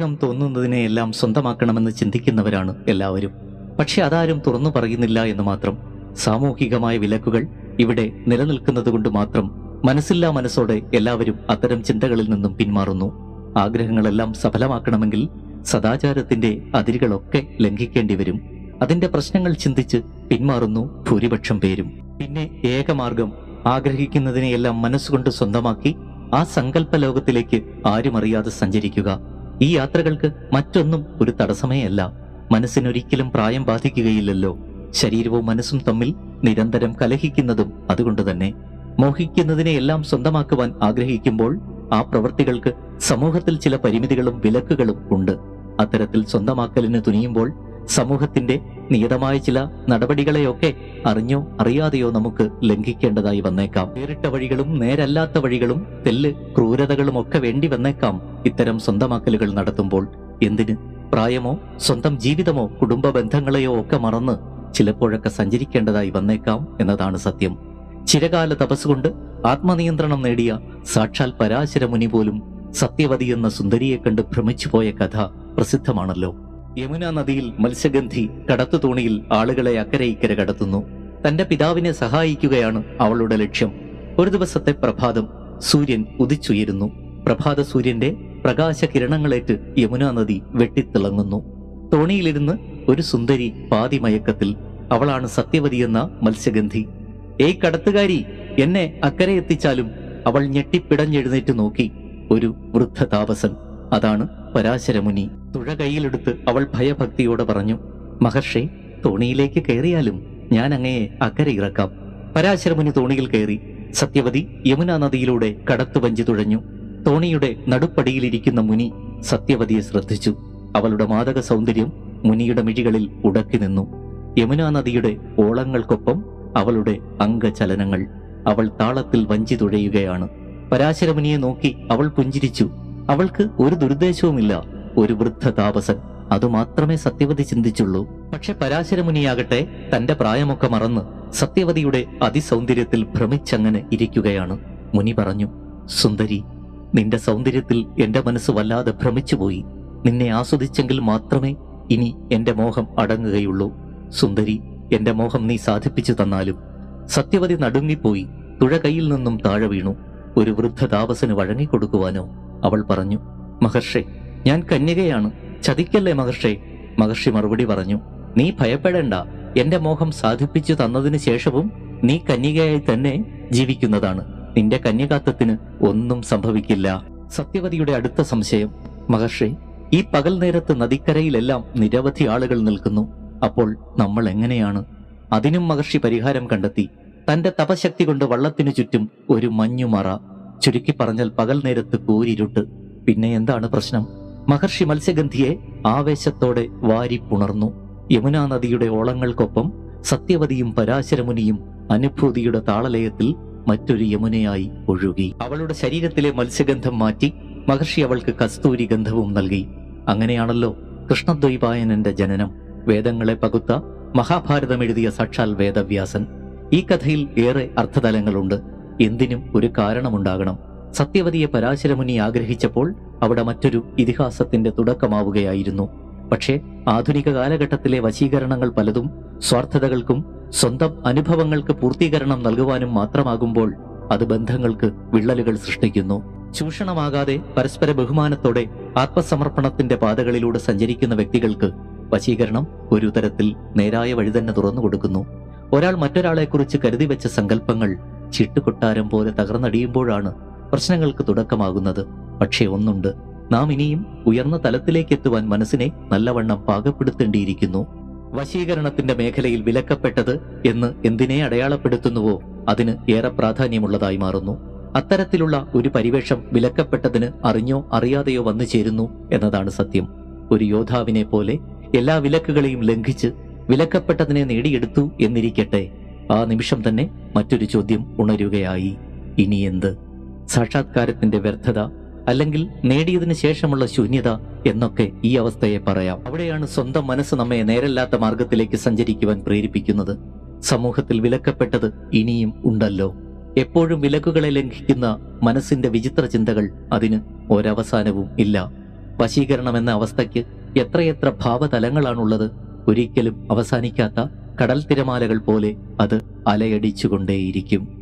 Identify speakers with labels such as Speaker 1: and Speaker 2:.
Speaker 1: ആഗ്രഹം തോന്നുന്നതിനെയെല്ലാം സ്വന്തമാക്കണമെന്ന് ചിന്തിക്കുന്നവരാണ് എല്ലാവരും. പക്ഷെ അതാരും തുറന്നു പറയുന്നില്ല എന്ന് മാത്രം. സാമൂഹികമായ വിലക്കുകൾ ഇവിടെ നിലനിൽക്കുന്നതുകൊണ്ട് മാത്രം മനസ്സില്ലാ മനസ്സോടെ എല്ലാവരും അത്തരം ചിന്തകളിൽ നിന്നും പിന്മാറുന്നു. ആഗ്രഹങ്ങളെല്ലാം സഫലമാക്കണമെങ്കിൽ സദാചാരത്തിന്റെ അതിരുകളൊക്കെ ലംഘിക്കേണ്ടി വരും. അതിന്റെ പ്രശ്നങ്ങൾ ചിന്തിച്ച് പിന്മാറുന്നു ഭൂരിപക്ഷം പേരും. പിന്നെ ഏകമാർഗം ആഗ്രഹിക്കുന്നതിനെയെല്ലാം മനസ്സുകൊണ്ട് സ്വന്തമാക്കി ആ സങ്കല്പ ലോകത്തിലേക്ക് ആരും അറിയാതെ സഞ്ചരിക്കുക. ഈ യാത്രകൾക്ക് മറ്റൊന്നും ഒരു തടസ്സമേ അല്ല മനസ്സിനൊരിക്കലും പ്രായം ബാധിക്കുകയില്ലല്ലോ. ശരീരവും മനസ്സും തമ്മിൽ നിരന്തരം കലഹിക്കുന്നതും അതുകൊണ്ട് തന്നെ മോഹിക്കുന്നതിനെയെല്ലാം സ്വന്തമാക്കുവാൻ ആഗ്രഹിക്കുമ്പോൾ ആ പ്രവൃത്തികൾക്ക് സമൂഹത്തിൽ ചില പരിമിതികളും വിലക്കുകളും ഉണ്ട്. അത്തരത്തിൽ സ്വന്തമാക്കലിന് തുനിയുമ്പോൾ സമൂഹത്തിന്റെ നിയതമായ ചില നടപടികളെയൊക്കെ അറിഞ്ഞോ അറിയാതെയോ നമുക്ക് ലംഘിക്കേണ്ടതായി വന്നേക്കാം. നേരിട്ട വഴികളും നേരല്ലാത്ത വഴികളും തെല്ല് ക്രൂരതകളും ഒക്കെ വേണ്ടി വന്നേക്കാം ഇത്തരം സ്വന്തമാക്കലുകൾ നടത്തുമ്പോൾ. എന്തിന്? പ്രായമോ സ്വന്തം ജീവിതമോ കുടുംബ ബന്ധങ്ങളെയോ ഒക്കെ മറന്ന് ചിലപ്പോഴൊക്കെ സഞ്ചരിക്കേണ്ടതായി വന്നേക്കാം എന്നതാണ് സത്യം. ചിരകാല തപസ്സുകൊണ്ട് ആത്മനിയന്ത്രണം നേടിയ സാക്ഷാൽ പരാശര മുനി പോലും സത്യവതി എന്ന സുന്ദരിയെ കണ്ട് ഭ്രമിച്ചുപോയ കഥ പ്രസിദ്ധമാണല്ലോ. യമുന നദിയിൽ മത്സ്യഗന്ധി കടത്തു തോണിയിൽ ആളുകളെ അക്കരെ ഇക്കരെ കടത്തുന്നു. തന്റെ പിതാവിനെ സഹായിക്കുകയാണ് അവളുടെ ലക്ഷ്യം. ഒരു ദിവസത്തെ പ്രഭാതം സൂര്യൻ ഉദിച്ചുയരുന്നു. പ്രഭാത സൂര്യന്റെ പ്രകാശ കിരണങ്ങളേറ്റ് യമുന നദി വെട്ടിത്തിളങ്ങുന്നു. തോണിയിലിരുന്ന് ഒരു സുന്ദരി പാതിമയക്കത്തിൽ അവളാണ് സത്യവതി എന്ന മത്സ്യഗന്ധി. ഏയ് കടത്തുകാരി എന്നെ അക്കരെ എത്തിച്ചാലും അവൾ ഞെട്ടിപ്പിടഞ്ഞെഴുന്നേറ്റ് നോക്കി ഒരു വൃദ്ധ താപസൻ അതാണ് പരാശരമുനി തുഴ കൈയിലെടുത്ത് അവൾ ഭയഭക്തിയോടെ പറഞ്ഞു മഹർഷെ തോണിയിലേക്ക് കയറിയാലും ഞാൻ അങ്ങയെ അക്കരെ ഇറക്കാം. പരാശരമുനി തോണിയിൽ കയറി സത്യവതി യമുന നദിയിലൂടെ കടത്തുവഞ്ചി തുഴഞ്ഞു. തോണിയുടെ നടുപ്പടിയിലിരിക്കുന്ന മുനി സത്യവതിയെ ശ്രദ്ധിച്ചു. അവളുടെ മാതക സൗന്ദര്യം മുനിയുടെ മിഴികളിൽ ഉടക്കി നിന്നു. യമുനാ നദിയുടെ ഓളങ്ങൾക്കൊപ്പം അവളുടെ അംഗചലനങ്ങൾ. അവൾ താളത്തിൽ വഞ്ചി തുഴയുകയാണ്. പരാശരമുനിയെ നോക്കി അവൾ പുഞ്ചിരിച്ചു. അവൾക്ക് ഒരു ദുരുദ്ദേശവുമില്ല ഒരു വൃദ്ധ താപസൻ അതുമാത്രമേ സത്യവതി ചിന്തിച്ചുള്ളൂ. പക്ഷെ പരാശരമുനിയാകട്ടെ തന്റെ പ്രായമൊക്കെ മറന്ന് സത്യവതിയുടെ അതിസൗന്ദര്യത്തിൽ ഭ്രമിച്ചങ്ങനെ ഇരിക്കുകയാണ്. മുനി പറഞ്ഞു സുന്ദരി നിന്റെ സൗന്ദര്യത്തിൽ എന്റെ മനസ്സ് വല്ലാതെ ഭ്രമിച്ചുപോയി. നിന്നെ ആസ്വദിച്ചെങ്കിൽ മാത്രമേ ഇനി എന്റെ മോഹം അടങ്ങുകയുള്ളൂ. സുന്ദരി എന്റെ മോഹം നീ സാധിപ്പിച്ചു തന്നാലും. സത്യവതി നടുങ്ങിപ്പോയി തുഴ കയ്യിൽ നിന്നും താഴെ വീണു. ഒരു വൃദ്ധ താപസന് വഴങ്ങിക്കൊടുക്കുവാനോ? അവൾ പറഞ്ഞു മഹർഷേ ഞാൻ കന്യകയാണ്. ചതിക്കല്ലേ മഹർഷേ? മഹർഷി മറുപടി പറഞ്ഞു നീ ഭയപ്പെടേണ്ട. എന്റെ മോഹം സാധിപ്പിച്ചു തന്നതിനു ശേഷവും നീ കന്യകയായി തന്നെ ജീവിക്കുന്നതാണ്. നിന്റെ കന്യകാത്വത്തിന് ഒന്നും സംഭവിക്കില്ല. സത്യവതിയുടെ അടുത്ത സംശയം മഹർഷി ഈ പകൽ നേരത്ത് നദിക്കരയിലെല്ലാം നിരവധി ആളുകൾ നിൽക്കുന്നു. അപ്പോൾ നമ്മൾ എങ്ങനെയാണ്? അതിനും മഹർഷി പരിഹാരം കണ്ടെത്തി. തന്റെ തപശക്തി കൊണ്ട് വള്ളത്തിനു ചുറ്റും ഒരു മഞ്ഞുമറ. ചുരുക്കി പറഞ്ഞാൽ പകൽ നേരത്ത് കൂരിരുട്ട്. പിന്നെ എന്താണ് പ്രശ്നം? മഹർഷി മത്സ്യഗന്ധിയെ ആവേശത്തോടെ വാരി പുണർന്നു. യമുനാ നദിയുടെ ഓളങ്ങൾക്കൊപ്പം സത്യവതിയും പരാശരമുനിയും അനുഭൂതിയുടെ താളലയത്തിൽ മറ്റൊരു യമുനയായി ഒഴുകി. അവളുടെ ശരീരത്തിലെ മത്സ്യഗന്ധം മാറ്റി മഹർഷി അവൾക്ക് കസ്തൂരി ഗന്ധവും നൽകി. അങ്ങനെയാണല്ലോ കൃഷ്ണദ്വൈപായനന്റെ ജനനം. വേദങ്ങളെ പകുത്ത മഹാഭാരതം എഴുതിയ സാക്ഷാൽ വേദവ്യാസൻ. ഈ കഥയിൽ ഏറെ അർത്ഥതലങ്ങളുണ്ട്. എന്തിനും ഒരു കാരണമുണ്ടാകണം. സത്യവതിയെ പരാശരമുനി ആഗ്രഹിച്ചപ്പോൾ അവിടെ മറ്റൊരു ഇതിഹാസത്തിന്റെ തുടക്കമാവുകയായിരുന്നു. പക്ഷേ ആധുനിക കാലഘട്ടത്തിലെ വശീകരണങ്ങൾ പലതും സ്വാർത്ഥതകൾക്കും സ്വന്തം അനുഭവങ്ങൾക്ക് പൂർത്തീകരണം നൽകുവാനും മാത്രമാകുമ്പോൾ അത് ബന്ധങ്ങൾക്ക് വിള്ളലുകൾ സൃഷ്ടിക്കുന്നു. ചൂഷണമാകാതെ പരസ്പര ബഹുമാനത്തോടെ ആത്മസമർപ്പണത്തിന്റെ പാതകളിലൂടെ സഞ്ചരിക്കുന്ന വ്യക്തികൾക്ക് വശീകരണം ഒരു തരത്തിൽ നേരായ വഴി തന്നെ തുറന്നു കൊടുക്കുന്നു ഒരാൾ മറ്റൊരാളെക്കുറിച്ച് കരുതി വെച്ച സങ്കല്പങ്ങൾ ചിട്ടുകൊട്ടാരം പോലെ തകർന്നടിയുമ്പോഴാണ് പ്രശ്നങ്ങൾക്ക് തുടക്കമാകുന്നത്. പക്ഷേ ഒന്നുണ്ട്. നാം ഇനിയും ഉയർന്ന തലത്തിലേക്ക് എത്തുവാൻ മനസ്സിനെ നല്ലവണ്ണം പാകപ്പെടുത്തേണ്ടിയിരിക്കുന്നു. വശീകരണത്തിന്റെ മേഖലയിൽ വിലക്കപ്പെട്ടത് എന്ന് എന്തിനെ അടയാളപ്പെടുത്തുന്നുവോ അതിന് ഏറെ പ്രാധാന്യമുള്ളതായി മാറുന്നു. അത്തരത്തിലുള്ള ഒരു പരിവേഷം വിലക്കപ്പെട്ടതിന് അറിഞ്ഞോ അറിയാതെയോ വന്നു ചേരുന്നു എന്നതാണ് സത്യം. ഒരു യോദ്ധാവിനെ പോലെ എല്ലാ വിലക്കുകളെയും ലംഘിച്ച് വിലക്കപ്പെട്ടതിനെ നേടിയെടുത്തു എന്നിരിക്കട്ടെ. ആ നിമിഷം തന്നെ മറ്റൊരു ചോദ്യം ഉണരുകയായി. ഇനി എന്ത്? സാക്ഷാത്കാരത്തിന്റെ വ്യർത്ഥത അല്ലെങ്കിൽ നേടിയതിനു ശേഷമുള്ള ശൂന്യത എന്നൊക്കെ ഈ അവസ്ഥയെ പറയാം. അവിടെയാണ് സ്വന്തം മനസ്സ് നമ്മെ നേരല്ലാത്ത മാർഗത്തിലേക്ക് സഞ്ചരിക്കുവാൻ പ്രേരിപ്പിക്കുന്നത്. സമൂഹത്തിൽ വിലക്കപ്പെട്ടത് ഇനിയും ഉണ്ടല്ലോ. എപ്പോഴും വിലക്കുകളെ ലംഘിക്കുന്ന മനസ്സിന്റെ വിചിത്ര ചിന്തകൾ അതിന് ഒരവസാനവും ഇല്ല. വശീകരണം എന്ന അവസ്ഥയ്ക്ക് എത്രയെത്ര ഭാവതലങ്ങളാണുള്ളത് ഒരിക്കലും അവസാനിക്കാത്ത കടൽ തിരമാലകൾ പോലെ അത് അലയടിച്ചുകൊണ്ടേയിരിക്കും.